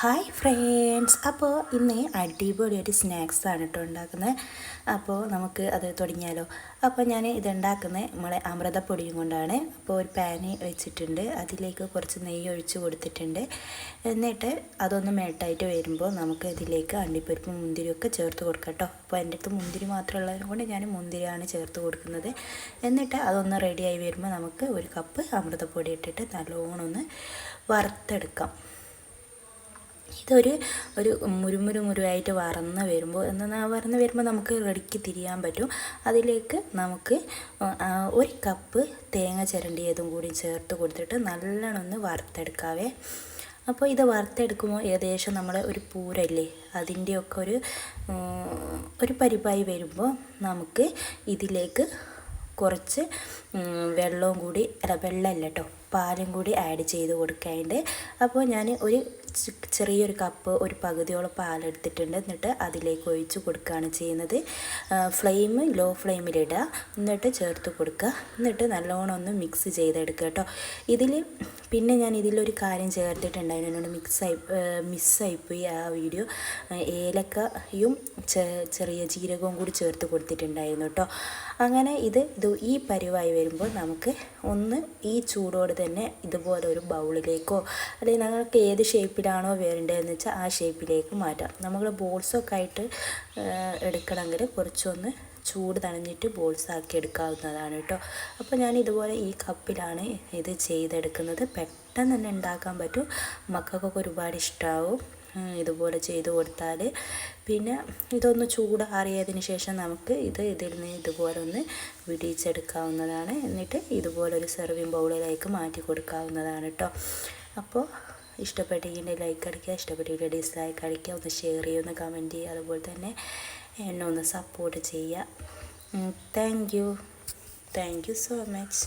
Hi friends അപ്പോൾ ഇന്ന് അടിപൊളി സ്നാക്സാണ് കേട്ടോ ഉണ്ടാക്കുന്നത്. അപ്പോൾ നമുക്ക് അത് തുടങ്ങിയാലോ. അപ്പോൾ ഞാൻ ഇത് ഉണ്ടാക്കുന്നത് നമ്മളെ അമൃതപ്പൊടിയും കൊണ്ടാണ്. അപ്പോൾ ഒരു പാന് വെച്ചിട്ടുണ്ട്. അതിലേക്ക് കുറച്ച് നെയ്യ് ഒഴിച്ച് കൊടുത്തിട്ടുണ്ട്. എന്നിട്ട് അതൊന്ന് മേട്ടായിട്ട് വരുമ്പോൾ നമുക്ക് ഇതിലേക്ക് അണ്ടിപ്പരിപ്പ് മുന്തിരിയൊക്കെ ചേർത്ത് കൊടുക്കാം കേട്ടോ അപ്പോൾ എന്റെ അടുത്ത് മുന്തിരി മാത്രമുള്ളതിനെ കൊണ്ട് ഞാൻ മുന്തിരിയാണ് ചേർത്ത് കൊടുക്കുന്നത്. എന്നിട്ട് അതൊന്ന് റെഡിയായി വരുമ്പോൾ നമുക്ക് ഒരു കപ്പ് അമൃതപ്പൊടി ഇട്ടിട്ട് നല്ലോണം ഒന്ന് വറുത്തെടുക്കാം. ഇതൊരു ഒരു മുരുമുരു മുരുവായിട്ട് വറന്ന് വരുമ്പോൾ എന്നാൽ വറന്ന് വരുമ്പോൾ നമുക്ക് റെഡിക്ക് തിരിയാൻ പറ്റും. അതിലേക്ക് നമുക്ക് ഒരു കപ്പ് തേങ്ങ ചിരണ്ടിയതും കൂടി ചേർത്ത് കൊടുത്തിട്ട് നല്ലോണം ഒന്ന് വറുത്തെടുക്കാവേ. അപ്പോൾ ഇത് വറുത്തെടുക്കുമ്പോൾ ഏകദേശം നമ്മൾ ഒരു പൂരല്ലേ അതിന്റെയൊക്കെ ഒരു ഒരു പരിപ്പായി വരുമ്പോൾ നമുക്ക് ഇതിലേക്ക് കുറച്ച് വെള്ളവും കൂടി അല്ല വെള്ളമല്ല കേട്ടോ പാലും കൂടി ആഡ് ചെയ്ത് കൊടുക്കാനുണ്ട്. അപ്പോൾ ഞാൻ ഒരു ചെറിയൊരു കപ്പ് ഒരു പകുതിയോളം പാലെടുത്തിട്ടുണ്ട് എന്നിട്ട് അതിലേക്ക് ഒഴിച്ച് കൊടുക്കുകയാണ് ചെയ്യുന്നത്. ഫ്ലെയിം ലോ ഫ്ലെയിമിലിടുക എന്നിട്ട് ചേർത്ത് കൊടുക്കുക. എന്നിട്ട് നല്ലോണം ഒന്ന് മിക്സ് ചെയ്തെടുക്കുക കേട്ടോ. ഇതിൽ പിന്നെ ഞാൻ ഇതിലൊരു കാര്യം ചേർത്തിട്ടുണ്ടായിരുന്നു. എന്നോട് മിക്സായി മിസ്സായിപ്പോയി ആ വീഡിയോ ഏലക്കയും ചെറിയ ജീരകവും കൂടി ചേർത്ത് കൊടുത്തിട്ടുണ്ടായിരുന്നു കേട്ടോ. അങ്ങനെ ഇത് ഇത് ഈ പരിവായി വരുമ്പോൾ നമുക്ക് ഒന്ന് ഈ ചൂടോട് തന്നെ ഇതുപോലെ ഒരു ബൗളിലേക്കോ അല്ലെങ്കിൽ നിങ്ങൾക്ക് ഏത് ഷേപ്പിലാണോ വേണ്ടതെന്ന് വെച്ചാൽ ആ ഷേപ്പിലേക്ക് മാറ്റാം. നമ്മൾ ബോൾസൊക്കെ ആയിട്ട് എടുക്കണമെങ്കിൽ കുറച്ചൊന്ന് ചൂട് തണിഞ്ഞിട്ട് ബോൾസ് ആക്കി എടുക്കാവുന്നതാണ് കേട്ടോ. അപ്പോൾ ഞാൻ ഇതുപോലെ ഈ കപ്പിലാണ് ഇത് ചെയ്തെടുക്കുന്നത്. പെട്ടെന്ന് തന്നെ ഉണ്ടാക്കാൻ പറ്റും. മക്കൾക്കൊക്കെ ഒരുപാട് ഇഷ്ടമാവും ഇതുപോലെ ചെയ്ത് കൊടുത്താൽ പിന്നെ ഇതൊന്ന് ചൂടാറിയതിന് ശേഷം നമുക്ക് ഇത് ഇതിൽ നിന്ന് ഇതുപോലെ ഒന്ന് വിടിയിച്ചെടുക്കാവുന്നതാണ്. എന്നിട്ട് ഇതുപോലെ ഒരു സെർവിങ് ബൗളിലേക്ക് മാറ്റി കൊടുക്കാവുന്നതാണ് കേട്ടോ അപ്പോൾ ഇഷ്ടപ്പെട്ടെങ്കിൽ ലൈക്ക് അടിക്കുക ഇഷ്ടപ്പെട്ടില്ല ഡിസ്ലൈക്ക് അടിക്കുക ഒന്ന് ഷെയർ ചെയ്യുക ഒന്ന് കമന്റ് ചെയ്യുക. അതുപോലെ തന്നെ എന്നെ ഒന്ന് സപ്പോർട്ട് ചെയ്യുക. Thank you thank you so much